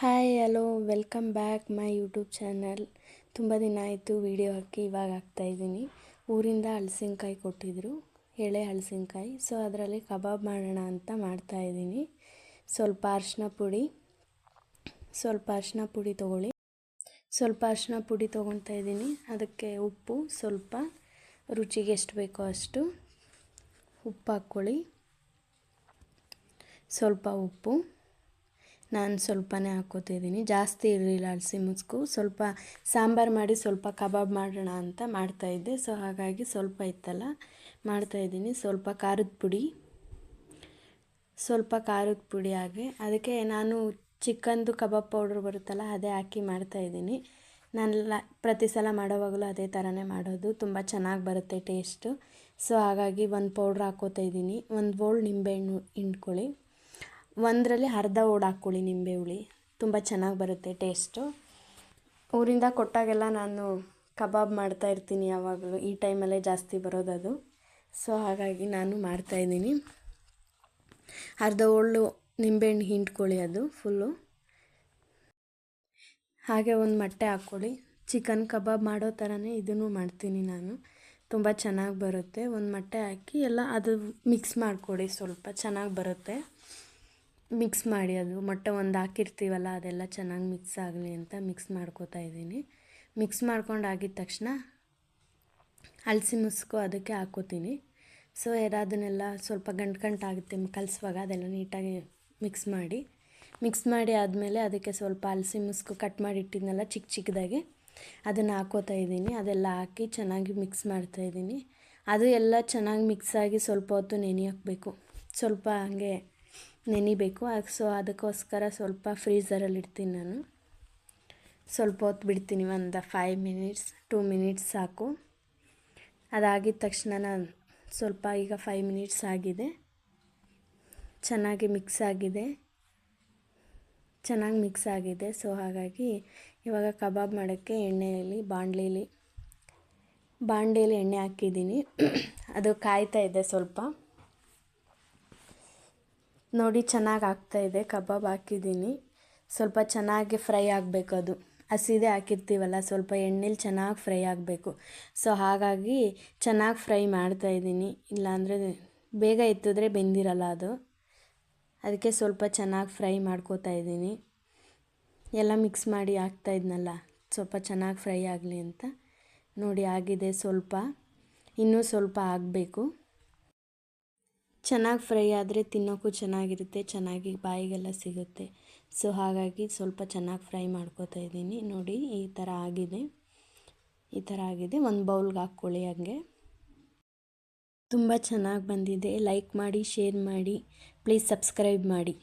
Hi, hello, welcome back my YouTube channel. ತುಂಬ ದಿನ ಆಯಿತು ವಿಡಿಯೋ ಹಾಕಿ ಇವಾಗ ಹಾಕ್ತಾಯಿದ್ದೀನಿ ಊರಿಂದ ಹಲಸಿನ್ಕಾಯಿ ಕೊಟ್ಟಿದ್ದರು ಎಳೆ ಹಲಸಿನ್ಕಾಯಿ. ಸೊ ಅದರಲ್ಲಿ ಕಬಾಬ್ ಮಾಡೋಣ ಅಂತ ಮಾಡ್ತಾಯಿದ್ದೀನಿ ಸ್ವಲ್ಪ ಅರಿಶಿನ ಪುಡಿ, ಸ್ವಲ್ಪ ಅರಿಶಿನ ಪುಡಿ ತೊಗೊಳ್ಳಿ. ಸ್ವಲ್ಪ ಅರಿಶಿನ ಪುಡಿ ತೊಗೊತಾ ಇದ್ದೀನಿ. ಅದಕ್ಕೆ ಉಪ್ಪು, ಸ್ವಲ್ಪ ರುಚಿಗೆ ಎಷ್ಟು ಬೇಕೋ ಅಷ್ಟು ಉಪ್ಪು ಹಾಕ್ಕೊಳ್ಳಿ. ಸ್ವಲ್ಪ ಉಪ್ಪು. ನಾನು ಸ್ವಲ್ಪನೇ ಹಾಕ್ಕೋತಿದ್ದೀನಿ ಜಾಸ್ತಿ ಇರಲಿಲ್ಲ ಹಲಸಿ ಮುಸ್ಕು ಸ್ವಲ್ಪ ಸಾಂಬಾರು ಮಾಡಿ ಸ್ವಲ್ಪ ಕಬಾಬ್ ಮಾಡೋಣ ಅಂತ ಮಾಡ್ತಾಯಿದ್ದೆ ಸೊ, ಹಾಗಾಗಿ ಸ್ವಲ್ಪ ಇತ್ತಲ್ಲ. ಮಾಡ್ತಾಯಿದ್ದೀನಿ ಸ್ವಲ್ಪ ಖಾರದ ಪುಡಿ. ಸ್ವಲ್ಪ ಖಾರದ ಪುಡಿ ಹಾಗೆ. ಅದಕ್ಕೆ ನಾನು ಚಿಕನ್ದು ಕಬಾಬ್ ಪೌಡ್ರ್ ಬರುತ್ತಲ್ಲ, ಅದೇ ಹಾಕಿ ಮಾಡ್ತಾಯಿದ್ದೀನಿ ನಾನು ಲ, ಪ್ರತಿ ಸಲ ಮಾಡೋವಾಗಲೂ ಅದೇ ಥರನೇ ಮಾಡೋದು. ತುಂಬ ಚೆನ್ನಾಗಿ ಬರುತ್ತೆ ಟೇಸ್ಟು. ಸೊ, ಹಾಗಾಗಿ ಒಂದು ಪೌಡ್ರ್ ಹಾಕ್ಕೋತಾ ಇದ್ದೀನಿ. ಒಂದು ಬೋಲ್ ನಿಂಬೆಹಣ್ಣು ಹಿಂಡ್ಕೊಳ್ಳಿ. ಒಂದರಲ್ಲಿ ಅರ್ಧ ಓಡ್ ಹಾಕ್ಕೊಳ್ಳಿ ನಿಂಬೆ ಹುಳಿ. ತುಂಬ ಚೆನ್ನಾಗಿ ಬರುತ್ತೆ ಟೇಸ್ಟು. ಊರಿಂದ ಕೊಟ್ಟಾಗೆಲ್ಲ ನಾನು ಕಬಾಬ್ ಮಾಡ್ತಾ ಇರ್ತೀನಿ ಯಾವಾಗಲೂ. ಈ ಟೈಮಲ್ಲೇ ಜಾಸ್ತಿ ಬರೋದದು. ಸೊ, ಹಾಗಾಗಿ ನಾನು ಮಾಡ್ತಾಯಿದ್ದೀನಿ ಅರ್ಧ ಓಳು ನಿಂಬೆಹಣ್ಣು ಹಿಂಡ್ಕೊಳ್ಳಿ ಅದು ಫುಲ್ಲು. ಹಾಗೆ ಒಂದು ಮೊಟ್ಟೆ ಹಾಕ್ಕೊಳ್ಳಿ. ಚಿಕನ್ ಕಬಾಬ್ ಮಾಡೋ ಥರನೇ ಇದನ್ನು ಮಾಡ್ತೀನಿ ನಾನು. ತುಂಬ ಚೆನ್ನಾಗಿ ಬರುತ್ತೆ. ಒಂದು ಮೊಟ್ಟೆ ಹಾಕಿ ಎಲ್ಲ ಅದು ಮಿಕ್ಸ್ ಮಾಡಿಕೊಡಿ ಸ್ವಲ್ಪ. ಚೆನ್ನಾಗಿ ಬರುತ್ತೆ. ಮಿಕ್ಸ್ ಮಾಡಿ ಅದು ಮೊಟ್ಟೆ ಒಂದು ಹಾಕಿರ್ತೀವಲ್ಲ, ಅದೆಲ್ಲ ಚೆನ್ನಾಗಿ ಮಿಕ್ಸ್ ಆಗಲಿ ಅಂತ ಮಿಕ್ಸ್ ಮಾಡ್ಕೋತಾ ಇದ್ದೀನಿ. ಮಿಕ್ಸ್ ಮಾಡ್ಕೊಂಡು ಆಗಿದ ತಕ್ಷಣ ಹಲಸಿ ಮುಸ್ಕು ಅದಕ್ಕೆ ಹಾಕೋತೀನಿ. ಸೊ ಅದನ್ನೆಲ್ಲ ಸ್ವಲ್ಪ ಗಂಟು ಗಂಟಾಗುತ್ತೆ ಕಲಿಸುವಾಗ ಅದೆಲ್ಲ ನೀಟಾಗಿ ಮಿಕ್ಸ್ ಮಾಡಿ ಮಿಕ್ಸ್ ಮಾಡಿ ಆದಮೇಲೆ ಅದಕ್ಕೆ ಸ್ವಲ್ಪ ಹಲಸಿ ಮುಸ್ಕು ಕಟ್ ಮಾಡಿ ಇಟ್ಟಿದ್ನಲ್ಲ ಚಿಕ್ಕ ಚಿಕ್ಕದಾಗಿ ಅದನ್ನು ಹಾಕೋತಾ ಇದ್ದೀನಿ. ಅದೆಲ್ಲ ಹಾಕಿ ಚೆನ್ನಾಗಿ ಮಿಕ್ಸ್ ಮಾಡ್ತಾಯಿದ್ದೀನಿ ಅದು ಎಲ್ಲ ಚೆನ್ನಾಗಿ ಮಿಕ್ಸ್ ಆಗಿ ಸ್ವಲ್ಪ ಹೊತ್ತು ನೆನೆ ಹಾಕಬೇಕು ಸ್ವಲ್ಪ ಹಾಗೆ ನೆನಿಬೇಕು. ಸೊ ಅದಕ್ಕೋಸ್ಕರ ಸ್ವಲ್ಪ ಫ್ರೀಝರಲ್ಲಿ ಇಡ್ತೀನಿ ನಾನು. ಸ್ವಲ್ಪ ಹೊತ್ತು ಬಿಡ್ತೀನಿ, ಒಂದು ಫೈವ್ ಮಿನಿಟ್ಸ್ ಟೂ ಮಿನಿಟ್ಸ್ ಸಾಕು. ಅದಾಗಿದ ತಕ್ಷಣ ನಾನು ಸ್ವಲ್ಪ ಈಗ ಫೈವ್ ಮಿನಿಟ್ಸ್ ಆಗಿದೆ. ಚೆನ್ನಾಗಿ ಮಿಕ್ಸ್ ಆಗಿದೆ. ಚೆನ್ನಾಗಿ ಮಿಕ್ಸ್ ಆಗಿದೆ. ಸೊ ಹಾಗಾಗಿ ಇವಾಗ ಕಬಾಬ್ ಮಾಡೋಕ್ಕೆ ಎಣ್ಣೆಯಲ್ಲಿ ಬಾಣಲೇಲಿ ಬಾಣಲೇಲಿ ಎಣ್ಣೆ ಹಾಕಿದ್ದೀನಿ. ಅದು ಕಾಯ್ತಾ ಇದೆ ಸ್ವಲ್ಪ. ನೋಡಿ ಚೆನ್ನಾಗಿ ಆಗ್ತಾಯಿದೆ ಕಬಾಬ್ ಹಾಕಿದ್ದೀನಿ. ಸ್ವಲ್ಪ ಚೆನ್ನಾಗಿ ಫ್ರೈ ಆಗಬೇಕು ಅದು. ಹಸಿದೇ ಹಾಕಿರ್ತೀವಲ್ಲ, ಸ್ವಲ್ಪ ಎಣ್ಣೆಲಿ ಚೆನ್ನಾಗಿ ಫ್ರೈ ಆಗಬೇಕು. ಸೊ, ಹಾಗಾಗಿ ಚೆನ್ನಾಗಿ ಫ್ರೈ ಮಾಡ್ತಾಯಿದ್ದೀನಿ ಇಲ್ಲಾಂದರೆ ಬೇಗ ಎತ್ತಿದ್ರೆ ಬೆಂದಿರಲ್ಲ ಅದು. ಅದಕ್ಕೆ ಸ್ವಲ್ಪ ಚೆನ್ನಾಗಿ ಫ್ರೈ ಮಾಡ್ಕೋತಾ ಇದ್ದೀನಿ. ಎಲ್ಲ ಮಿಕ್ಸ್ ಮಾಡಿ ಹಾಕ್ತಾಯಿದ್ನಲ್ಲ ಸ್ವಲ್ಪ ಚೆನ್ನಾಗಿ ಫ್ರೈ ಆಗಲಿ ಅಂತ. ನೋಡಿ, ಆಗಿದೆ ಸ್ವಲ್ಪ. ಇನ್ನೂ ಸ್ವಲ್ಪ ಆಗಬೇಕು. ಚೆನ್ನಾಗಿ ಫ್ರೈ ಆದರೆ ತಿನ್ನೋಕ್ಕೂ ಚೆನ್ನಾಗಿರುತ್ತೆ, ಚೆನ್ನಾಗಿ ಬಾಯಿಗೆಲ್ಲ ಸಿಗುತ್ತೆ. ಸೊ ಹಾಗಾಗಿ ಸ್ವಲ್ಪ ಚೆನ್ನಾಗಿ ಫ್ರೈ ಮಾಡ್ಕೋತಾ ಇದ್ದೀನಿ. ನೋಡಿ, ಈ ಥರ ಆಗಿದೆ. ಈ ಥರ ಆಗಿದೆ. ಒಂದು ಬೌಲ್ಗೆ ಹಾಕ್ಕೊಳ್ಳಿ ಹಂಗೆ. ತುಂಬ ಚೆನ್ನಾಗಿ ಬಂದಿದೆ. ಲೈಕ್ ಮಾಡಿ, ಶೇರ್ ಮಾಡಿ. ಪ್ಲೀಸ್ ಸಬ್ಸ್ಕ್ರೈಬ್ ಮಾಡಿ.